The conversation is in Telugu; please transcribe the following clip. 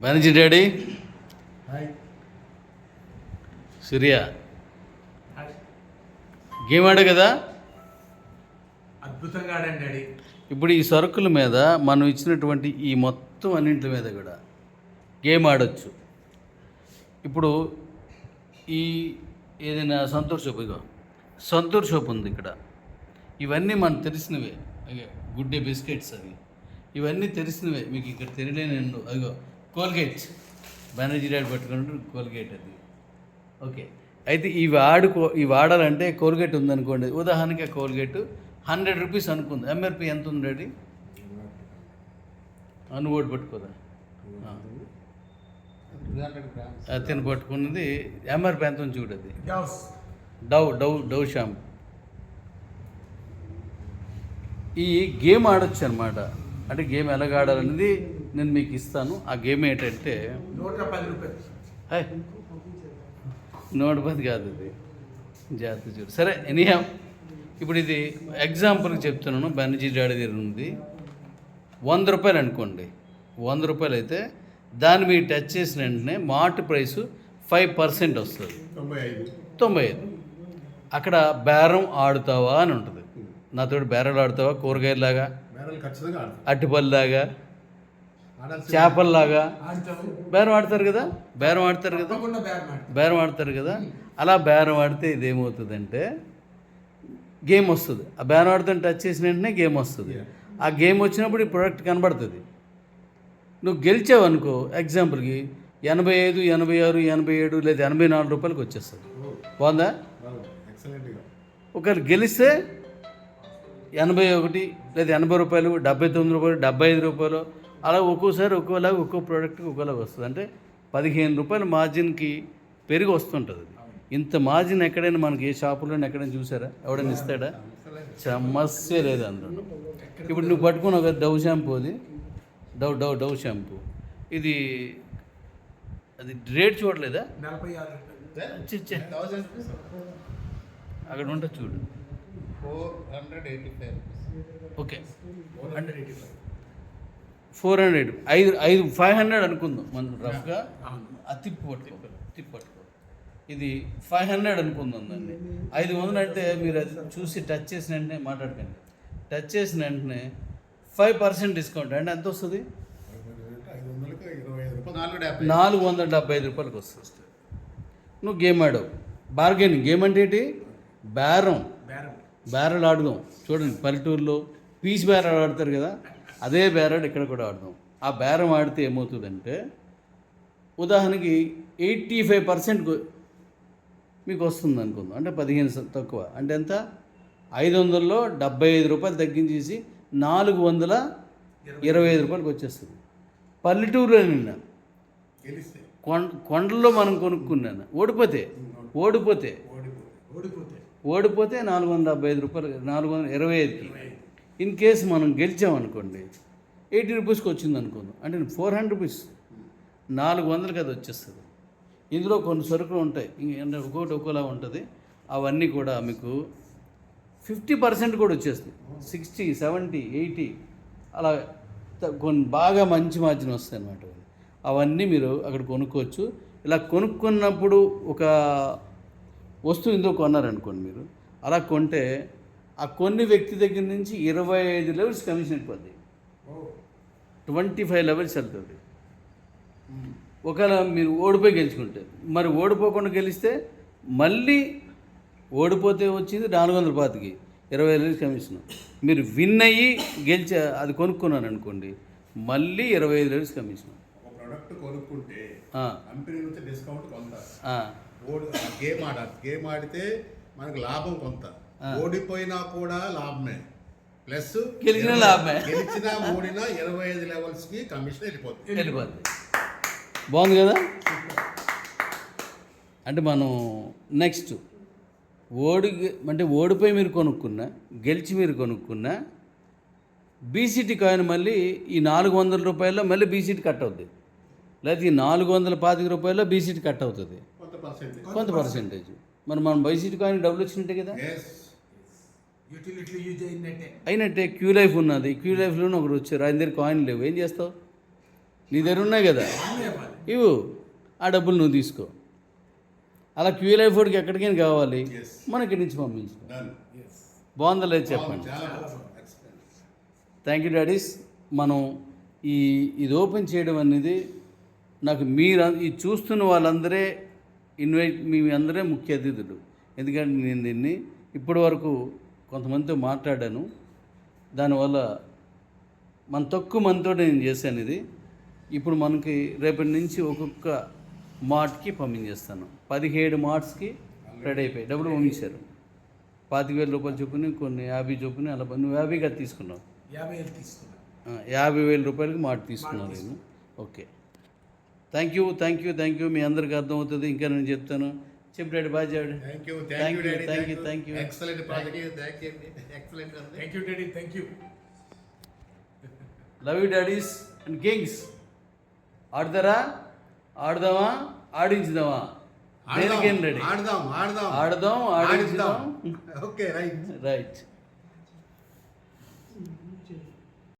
Manager daddy? సూర్య. గేమ్ ఆడే కదా? అద్భుతంగా ఆడండి డాడీ. ఇప్పుడు ఈ సరుకుల మీద మనం ఇచ్చినటువంటి ఈ మొత్తం అన్నింటి మీద కూడా గేమ్ ఆడొచ్చు. ఇప్పుడు ఈ ఏదైనా సంతూర్ షాప్ ఇగో సంతూర్ షాప్ ఉంది ఇక్కడ. ఇవన్నీ మనకు తెలిసినవే. అగే గుడ్ డే బిస్కెట్స్ అవి. ఇవన్నీ తెలిసినవే. మీకు ఇక్కడ తెలియలేని అదిగో కోల్గేట్. బెనర్జీ డాడ్ పట్టుకుంటూ కోల్గేట్ అది. ఓకే. అయితే ఇవి ఆడుకో ఇవి ఆడాలంటే కోల్గేట్ ఉందనుకోండి. ఉదాహరణకి ఆ కోల్గేట్ హండ్రెడ్ రూపీస్ అనుకుంది. ఎంఆర్పి ఎంత ఉంది డాడీ అను ఓటు పట్టుకోదా. అతను పట్టుకున్నది. ఎంఆర్పి ఎంత ఉంది చూడది డవ్ డవ్ డవ్ షాంపూ ఈ గేమ్ ఆడొచ్చు అనమాట అంటే గేమ్ ఎలాగ ఆడాలనేది నేను మీకు ఇస్తాను. ఆ గేమ్ ఏంటంటే నూట పది కాదు ఇది. జాగ్రత్త చూడు సరే ఎనీహా ఇప్పుడు ఇది ఎగ్జాంపుల్కి చెప్తున్నాను. బెనర్జీ డాడీ దగ్గర ఉంది. వంద రూపాయలు అనుకోండి. వంద రూపాయలు అయితే దాన్ని మీరు టచ్ చేసిన వెంటనే మార్ట్ ప్రైస్ ఫైవ్ పర్సెంట్ వస్తుంది. తొంభై ఐదు. అక్కడ బేరం ఆడుతావా అని ఉంటుంది. నాతోటి బేరాలు ఆడుతావా? కూరగాయలాగా మేడలు చేపల్లాగా. బేరం ఆడతారు కదా? బేరం ఆడతారు కదా? బేరం ఆడతాం ఆడతారు కదా? అలా బేరం ఆడితే ఇదేమవుతుందంటే గేమ్ వస్తుంది. ఆ బేరం ఆడుతుంటే టచ్ చేసిన వెంటనే గేమ్ వస్తుంది. ఆ గేమ్ వచ్చినప్పుడు ఈ ప్రోడక్ట్ కనబడుతుంది. నువ్వు గెలిచావు అనుకో ఎగ్జాంపుల్కి ఎనభై ఐదు ఎనభై ఆరు ఎనభై ఏడు లేదా ఎనభై నాలుగు రూపాయలకి వచ్చేస్తుంది. బాగుందా? ఎక్సలెంట్గా ఒకవేళ గెలిస్తే ఎనభై ఒకటి లేదా ఎనభై రూపాయలు డెబ్బై తొమ్మిది రూపాయలు డెబ్బై ఐదు రూపాయలు అలా ఒక్కోసారి ఒక్కోలాగా ఒక్కో ప్రోడక్ట్కి ఒక్కోలాగా వస్తుంది. అంటే పదిహేను రూపాయల మార్జిన్కి పెరిగి వస్తుంటుంది. ఇంత మార్జిన్ ఎక్కడైనా మనకి ఏ షాపులోనే ఎక్కడైనా చూసారా? ఎవడైనా ఇస్తాడా? సమస్య లేదు అందులో. ఇప్పుడు నువ్వు పట్టుకున్నావు కదా డవ్ షాంపూ అది. డవ్ డవ్ డవ్ షాంపూ ఇది అది రేట్ చూడలేదా? నలభై ఆరు రూపాయలు. చి, చి. అక్కడ ఉంటా చూడు. Four hundred eighty five okay. Hundred eighty five four hundred. ఐదు ఐదు ఫైవ్ హండ్రెడ్ అనుకుందాం. మనం రఫ్గా తిప్పి పట్టుకో తిప్పి పట్టుకో ఇది ఫైవ్ హండ్రెడ్ అనుకుందాం దాన్ని. ఐదు వందలు అంటే మీరు అది చూసి టచ్ చేసిన వెంటనే మాట్లాడకండి. టచ్ చేసిన వెంటనే ఫైవ్ పర్సెంట్ డిస్కౌంట్. అంటే ఎంత వస్తుంది? నాలుగు వందల డెబ్బై ఐదు రూపాయలకి వస్తుంది. నువ్వు గేమ్ ఆడావు. బార్గెనింగ్. గేమ్ అంటే ఏంటి? బేరం. బేరం. బేరలు ఆడుదాం చూడండి పల్లెటూరులో పీచ్ బేరాలు ఆడతారు కదా. అదే బేరాడు ఇక్కడ కూడా ఆడదాం ఆ బేరం ఆడితే ఏమవుతుందంటే ఉదాహరణకి ఎయిటీ ఫైవ్ పర్సెంట్ మీకు వస్తుంది అనుకుందాం. అంటే పదిహేను తక్కువ. అంటే ఎంత? ఐదు వందల్లో డెబ్బై ఐదు రూపాయలు తగ్గించేసి నాలుగు వందల ఇరవై ఐదు రూపాయలకి వచ్చేస్తుంది. పల్లెటూరులో నిన్న కొండ కొండల్లో మనం కొనుక్కున్నాను. ఓడిపోతే? ఓడిపోతే? ఓడిపోతే. ఓడిపోతే. ఓడిపోతే నాలుగు వందల డెబ్బై ఐదు రూపాయలు నాలుగు వందల ఇరవై ఐదుకి. ఇన్ కేస్ మనం గెలిచామనుకోండి ఎయిటీ రూపీస్కి వచ్చింది అనుకుందాం. అంటే ఫోర్ హండ్రెడ్ రూపీస్. నాలుగు వందలకి అది వచ్చేస్తుంది. ఇందులో కొన్ని సరుకులు ఉంటాయి. ఇంక ఒక్కొక్కటి ఒక్కోలా ఉంటుంది. అవన్నీ కూడా మీకు ఫిఫ్టీ పర్సెంట్ కూడా వచ్చేస్తుంది సిక్స్టీ సెవెంటీ ఎయిటీ అలా కొన్ని బాగా మంచి మార్జిన్ వస్తాయి అన్నమాట అవన్నీ మీరు అక్కడ కొనుక్కోవచ్చు. ఇలా కొనుక్కున్నప్పుడు ఒక వస్తువు ఇందులో కొన్నారనుకోండి మీరు అలా కొంటే ఆ కొన్ని వ్యక్తి దగ్గర నుంచి ఇరవై ఐదు లెవెల్స్ కమిషన్ అయిపోద్ది. ట్వంటీ ఫైవ్ లెవెల్స్ వెళ్తుంది. ఒకవేళ మీరు ఓడిపోయి గెలుచుకుంటే మరి ఓడిపోకుండా గెలిస్తే మళ్ళీ ఓడిపోతే వచ్చింది నాలుగు వందల పాతికి ఇరవై ఐదు లెవెల్స్ కమిషన్ మీరు విన్ అయ్యి గెలిచే అది కొనుక్కున్నాను అనుకోండి మళ్ళీ ఇరవై ఐదు లెవెల్స్ కమిషన్ ప్రోడక్ట్ కొనుక్కుంటే కంపెనీ నుంచి డిస్కౌంట్ కొంత. గేమ్ ఆడాలి గేమ్ ఆడితే మనకు లాభం కొంత. ఓడిపోయినా కూడా లాభమే. ప్లస్ గెలిచినా లాభమే. గెలిచినా ఓడినా ఇరవై ఐదు లెవెల్స్కి కమిషన్ వెళ్ళిపోతుంది వెళ్ళిపోద్ది. బాగుంది కదా? అంటే మనం నెక్స్ట్ ఓడి అంటే ఓడిపోయి మీరు కొనుక్కున్నా గెలిచి మీరు కొనుక్కున్నా బీసీటీ కాయిన్ మళ్ళీ ఈ నాలుగు వందల రూపాయల్లో మళ్ళీ బీసీటీ కట్ అవుద్ది. లేకపోతే ఈ నాలుగు వందల పాతిక రూపాయల్లో బీసీటీ కట్ అవుతుంది. కొంత పర్సెంటేజ్ మరి మనం బీసీటీ కాయిన్ డబ్బులు వచ్చినట్టే కదా? యూటిలిటీ యూజ్ అయినట్టే. అయినట్టే క్యూ లైఫ్ ఉన్నది. క్యూ లైఫ్లోనే ఒకరు వచ్చారు ఆయన దగ్గర కాయిన్ లేవు ఏం చేస్తావు? నీ దగ్గర ఉన్నాయి కదా. ఇవ్వు ఆ డబ్బులు నువ్వు తీసుకో. అలా క్యూఎల్ఐ ఫోర్డ్కి ఎక్కడికైనా కావాలి. Yes. మనం ఇక్కడి నుంచి ఎస్ బాగుందా. లేదు చెప్పండి థ్యాంక్ యూ డాడీస్ మనం ఈ ఇది ఓపెన్ చేయడం అనేది నాకు మీరు ఇది చూస్తున్న వాళ్ళందరే ఇన్వైట్ మీ అందరే ముఖ్య అతిథులు. ఎందుకంటే నేను దీన్ని ఇప్పటి వరకు కొంతమందితో మాట్లాడాను. దానివల్ల మన తక్కువ మందితో నేను చేశాను ఇది. ఇప్పుడు మనకి రేపటి నుంచి ఒక్కొక్క మార్ట్కి పంపించేస్తాను పదిహేడు మార్ట్స్కి రెడీ అయిపోయి డబ్బులు పంపించారు. పాతిక వేల రూపాయలు చొప్పున కొన్ని యాభై చొప్పున అలా నువ్వు యాభైగా తీసుకున్నావు. యాభై వేలు తీసుకున్నా. ఆ, యాభై వేల రూపాయలకి మాట తీసుకున్నాను నేను. Okay. Thank you thank you thank you మీ అందరికి అర్థమవుతుంది. ఇంకా నేను చెప్తాను. చెప్పాడు బాగా చెప్పాడు. Thank you Thank thank you you, daddy thank you, thank you. Excellent project thank you excellent thank you daddy thank you love you daddies and kings ఆడతారా? ఆడదామా? ఆడించుదామా? దేనికేం రెడీ ఆడదాం ఆడదాం. ఆడదాం ఆడించుదాం. Okay right right